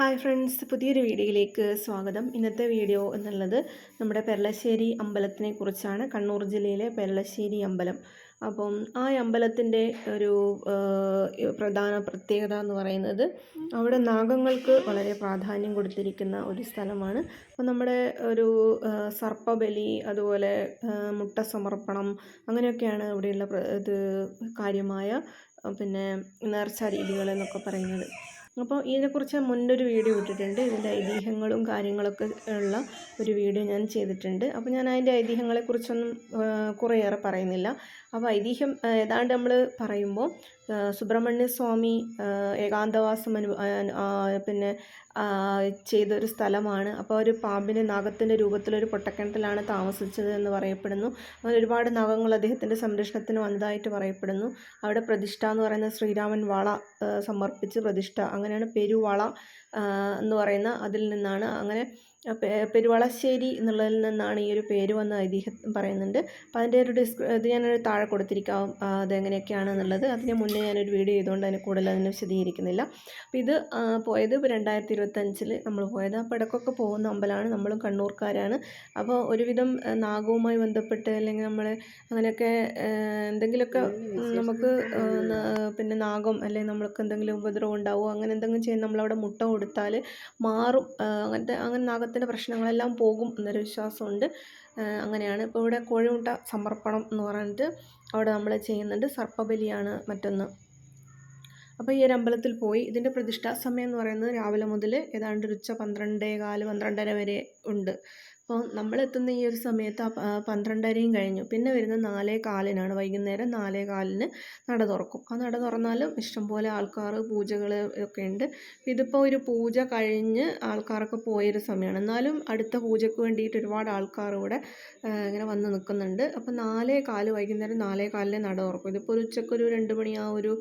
Hi friends പുതിയൊരു വീഡിയോയിലേക്ക് സ്വാഗതം. ഇന്നത്തെ വീഡിയോ എന്നുള്ളത് നമ്മുടെ പെരളശ്ശേരി അമ്പലത്തിനെ കുറിച്ചാണ്. കണ്ണൂർ ജില്ലയിലെ പെരളശ്ശേരി അമ്പലം. അപ്പം ആ അമ്പലത്തിന്റെ ഒരു പ്രധാന പ്രത്യേകത എന്ന് പറയുന്നത് അവിടെ നാഗങ്ങൾക്ക് വളരെ പ്രാധാന്യം കൊടുത്തിരിക്കുന്ന ഒരു സ്ഥലമാണ്. അപ്പം നമ്മുടെ ഒരു സർപ്പബലി അതുപോലെ മുട്ട സമർപ്പണം അങ്ങനെയൊക്കെയാണ് ഇവിടെയുള്ള ഇത് കാര്യമായ പിന്നെ നേർച്ച രീതികൾ എന്നൊക്കെ പറയുന്നത്. അപ്പോൾ ഇതിനെക്കുറിച്ച് മുന്നൊരു വീഡിയോ ഇട്ടിട്ടുണ്ട്. ഇതിന്റെ ഐതിഹ്യങ്ങളും കാര്യങ്ങളൊക്കെ ഉള്ള ഒരു വീഡിയോ ഞാൻ ചെയ്തിട്ടുണ്ട്. അപ്പോൾ ഞാൻ അതിന്റെ ഐതിഹ്യങ്ങളെക്കുറിച്ചൊന്നും കുറേയേറെ പറയുന്നില്ല. അപ്പോൾ ഐതിഹ്യം ഏതാണ്ട് നമ്മൾ പറയുമ്പോൾ സുബ്രഹ്മണ്യ സ്വാമി ഏകാന്തവാസം അനു പിന്നെ ചെയ്തൊരു സ്ഥലമാണ്. അപ്പോൾ ഒരു പാമ്പിന്റെ നാഗത്തിന്റെ രൂപത്തിലൊരു പൊട്ടക്കിണറ്റിലാണ് താമസിച്ചത് എന്ന് പറയപ്പെടുന്നു. അങ്ങനെ ഒരുപാട് നാഗങ്ങൾ അദ്ദേഹത്തിന്റെ സംരക്ഷണത്തിന് വന്നതായിട്ട് പറയപ്പെടുന്നു. അവിടെ പ്രതിഷ്ഠ എന്ന് പറയുന്ന ശ്രീരാമൻ വള സമർപ്പിച്ച് പ്രതിഷ്ഠ. അങ്ങനെയാണ് പെരുവള എന്ന് പറയുന്ന അതിൽ നിന്നാണ്. അങ്ങനെ പെരുവളശ്ശേരി എന്നുള്ളതിൽ നിന്നാണ് ഈ ഒരു പേര് വന്ന ഐതിഹ്യം പറയുന്നുണ്ട്. അപ്പോൾ അതിന്റെ ഒരു ഡിസ്ക്രി ഇത് ഞാനൊരു താഴെ കൊടുത്തിരിക്കാം. അതെങ്ങനെയൊക്കെയാണ് അതെങ്ങനെയൊക്കെയാണെന്നുള്ളത്. അതിന് മുന്നേ ഞാനൊരു വീഡിയോ ചെയ്തുകൊണ്ട് അതിനെ കൂടുതൽ അതിനെ വിശദീകരിക്കുന്നില്ല. അപ്പോൾ ഇത് പോയത് രണ്ടായിരത്തി ഇരുപത്തഞ്ചിൽ നമ്മൾ പോയത്. അപ്പോൾ ഇടയ്ക്കൊക്കെ പോകുന്ന അമ്പലമാണ്. നമ്മളും കണ്ണൂർക്കാരാണ്. അപ്പോൾ ഒരുവിധം നാഗവുമായി ബന്ധപ്പെട്ട് അല്ലെങ്കിൽ നമ്മൾ അങ്ങനെയൊക്കെ എന്തെങ്കിലുമൊക്കെ നമുക്ക് പിന്നെ നാഗം അല്ലെങ്കിൽ നമ്മൾക്ക് എന്തെങ്കിലും ഉപദ്രവം ഉണ്ടാവുമോ അങ്ങനെ എന്തെങ്കിലും ചെയ്യുന്ന നമ്മളവിടെ മുട്ട കൊടുത്താൽ മാറും. അങ്ങനത്തെ അങ്ങനെ നാഗ കുടുംബത്തിന്റെ പ്രശ്നങ്ങളെല്ലാം പോകും എന്നൊരു വിശ്വാസമുണ്ട്. അങ്ങനെയാണ്. ഇപ്പോൾ ഇവിടെ കോഴിമുട്ട സമർപ്പണം എന്ന് പറഞ്ഞിട്ട് അവിടെ നമ്മൾ ചെയ്യുന്നുണ്ട്. സർപ്പബലിയാണ് മറ്റൊന്ന്. അപ്പോൾ ഈ ഒരു അമ്പലത്തിൽ പോയി ഇതിന്റെ പ്രതിഷ്ഠാ സമയം എന്ന് പറയുന്നത് രാവിലെ മുതൽ ഏതാണ്ട് ഉച്ച പന്ത്രണ്ടേ കാൽ പന്ത്രണ്ടര വരെ ഉണ്ട്. അപ്പോൾ നമ്മളെത്തുന്ന ഈ ഒരു സമയത്ത് പന്ത്രണ്ടരയും കഴിഞ്ഞു. പിന്നെ വരുന്ന നാലേ കാലിനാണ്. വൈകുന്നേരം നാലേ കാലിന് നട തുറക്കും. ആ നട തുറന്നാലും ഇഷ്ടംപോലെ ആൾക്കാർ പൂജകൾ ഒക്കെ ഉണ്ട്. ഇതിപ്പോൾ ഒരു പൂജ കഴിഞ്ഞ് ആൾക്കാരൊക്കെ പോയൊരു സമയമാണ് എന്നാലും അടുത്ത പൂജയ്ക്ക് വേണ്ടിയിട്ട് ഒരുപാട് ആൾക്കാർ ഇവിടെ ഇങ്ങനെ വന്ന് നിൽക്കുന്നുണ്ട് അപ്പോൾ നാലേ കാൽ വൈകുന്നേരം നാലേ കാലിന് നട തുറക്കും. ഇതിപ്പോൾ ഒരു ഉച്ചക്കൊരു രണ്ട് മണി ആ ഒരു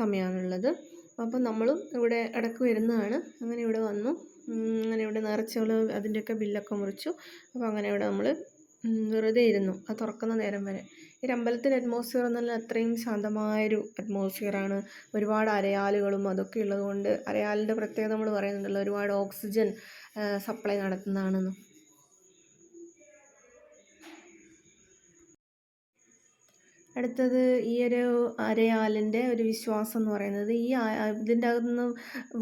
സമയമാണുള്ളത് അപ്പോൾ നമ്മളും ഇവിടെ ഇടയ്ക്ക് വരുന്നതാണ്. അങ്ങനെ ഇവിടെ വന്നു. അങ്ങനെ ഇവിടെ നേർച്ചകൾ അതിന്റെയൊക്കെ ബില്ലൊക്കെ മുറിച്ചു. അപ്പോൾ അങ്ങനെ ഇവിടെ നമ്മൾ വെറുതെ ഇരുന്നു. അത് തുറക്കുന്ന നേരം വരെ. ഈ അമ്പലത്തിന്റെ അറ്റ്മോസ്ഫിയർ എന്ന് പറഞ്ഞാൽ അത്രയും ശാന്തമായൊരു അറ്റ്മോസ്ഫിയറാണ് ഒരുപാട് അരയാലുകളും അതൊക്കെ ഉള്ളതുകൊണ്ട് അരയാലിന്റെ പ്രത്യേകത നമ്മൾ പറയുന്നുണ്ടല്ലോ. ഒരുപാട് ഓക്സിജൻ സപ്ലൈ നടത്തുന്നതാണെന്ന്. അടുത്തത് ഈ ഒരു അരയാലിന്റെ ഒരു വിശ്വാസം എന്ന് പറയുന്നത് ഈ ഇതിന്റെ അകത്തുനിന്ന്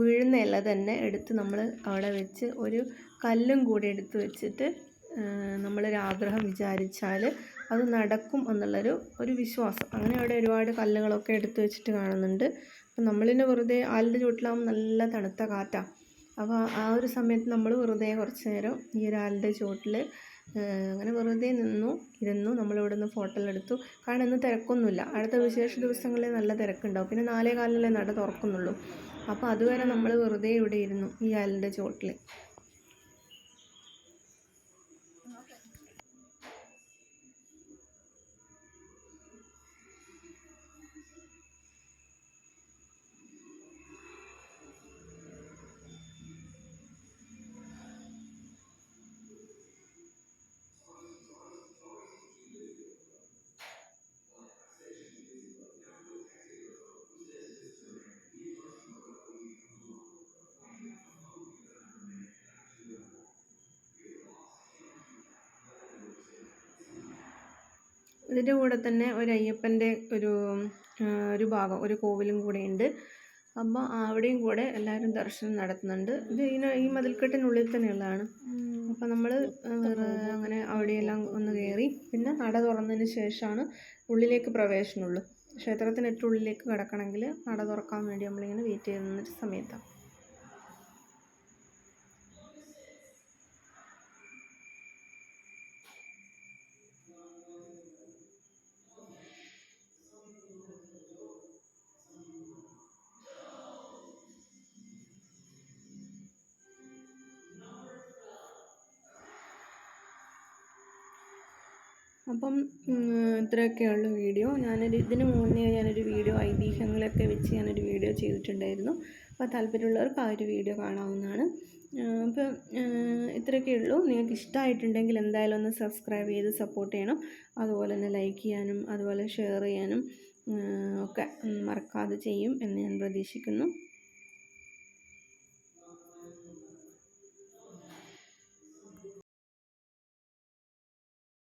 വീഴുന്ന ഇല തന്നെ എടുത്ത് നമ്മൾ അവിടെ വെച്ച് ഒരു കല്ലും കൂടി എടുത്ത് വെച്ചിട്ട് നമ്മളൊരു ആഗ്രഹം വിചാരിച്ചാൽ അത് നടക്കും എന്നുള്ളൊരു ഒരു വിശ്വാസം. അങ്ങനെ അവിടെ ഒരുപാട് കല്ലുകളൊക്കെ എടുത്ത് വെച്ചിട്ട് കാണുന്നുണ്ട്. അപ്പം നമ്മളിനെ വെറുതെ ആലിന്റെ ചുവട്ടിലാകുമ്പോൾ നല്ല തണുത്ത കാറ്റാണ് അപ്പോൾ ആ ഒരു സമയത്ത് നമ്മൾ വെറുതെ കുറച്ച് നേരം ഈ ഒരു ആലിന്റെ ചുവട്ടിൽ അങ്ങനെ വെറുതെ നിന്നു ഇരുന്നു നമ്മളിവിടെ നിന്ന് ഫോട്ടോ എടുത്തു. കാരണം ഇന്ന് തിരക്കൊന്നുമില്ല. അടുത്ത വിശേഷ ദിവസങ്ങളിൽ നല്ല തിരക്കുണ്ടാവും. പിന്നെ നാലേ കാലിലെ നട തുറക്കുന്നുള്ളൂ. അപ്പോൾ അതുവരെ നമ്മൾ വെറുതെ ഇവിടെ ഇരുന്നു ഈ ആലിന്റെ ചുവട്ടിൽ ഇതിന്റെ കൂടെ തന്നെ ഒരു അയ്യപ്പന്റെ ഒരു ഒരു ഭാഗം ഒരു കോവിലും കൂടെ ഉണ്ട്. അപ്പോൾ അവിടെയും കൂടെ എല്ലാവരും ദർശനം നടത്തുന്നുണ്ട്. ഇത് ഇതിന് ഈ മതിൽക്കെട്ടിനുള്ളിൽ തന്നെയുള്ളതാണ്. അപ്പോൾ നമ്മൾ അങ്ങനെ അവിടെയെല്ലാം ഒന്ന് കയറി പിന്നെ നട തുറന്നതിന് ശേഷമാണ് ഉള്ളിലേക്ക് പ്രവേശനമുള്ളൂ. ക്ഷേത്രത്തിന് ഏറ്റവും ഉള്ളിലേക്ക് കിടക്കണമെങ്കിൽ നട തുറക്കാൻ വേണ്ടി നമ്മളിങ്ങനെ വെയിറ്റ് ചെയ്യുന്ന സമയത്താണ്. അപ്പം ഇത്രയൊക്കെയുള്ള വീഡിയോ. ഞാനൊരു ഇതിന് മുന്നേ ഞാനൊരു വീഡിയോ ഐതിഹ്യങ്ങളൊക്കെ വെച്ച് ഞാനൊരു വീഡിയോ ചെയ്തിട്ടുണ്ടായിരുന്നു. അപ്പോൾ താല്പര്യമുള്ളവർക്ക് ആ ഒരു വീഡിയോ കാണാവുന്നതാണ്. അപ്പം ഇത്രയൊക്കെ ഉള്ളൂ. നിങ്ങൾക്ക് ഇഷ്ടമായിട്ടുണ്ടെങ്കിൽ എന്തായാലും ഒന്ന് സബ്സ്ക്രൈബ് ചെയ്ത് സപ്പോർട്ട് ചെയ്യണം. അതുപോലെ തന്നെ ലൈക്ക് ചെയ്യാനും അതുപോലെ ഷെയർ ചെയ്യാനും ഒക്കെ മറക്കാതെ ചെയ്യും എന്ന് ഞാൻ പ്രതീക്ഷിക്കുന്നു.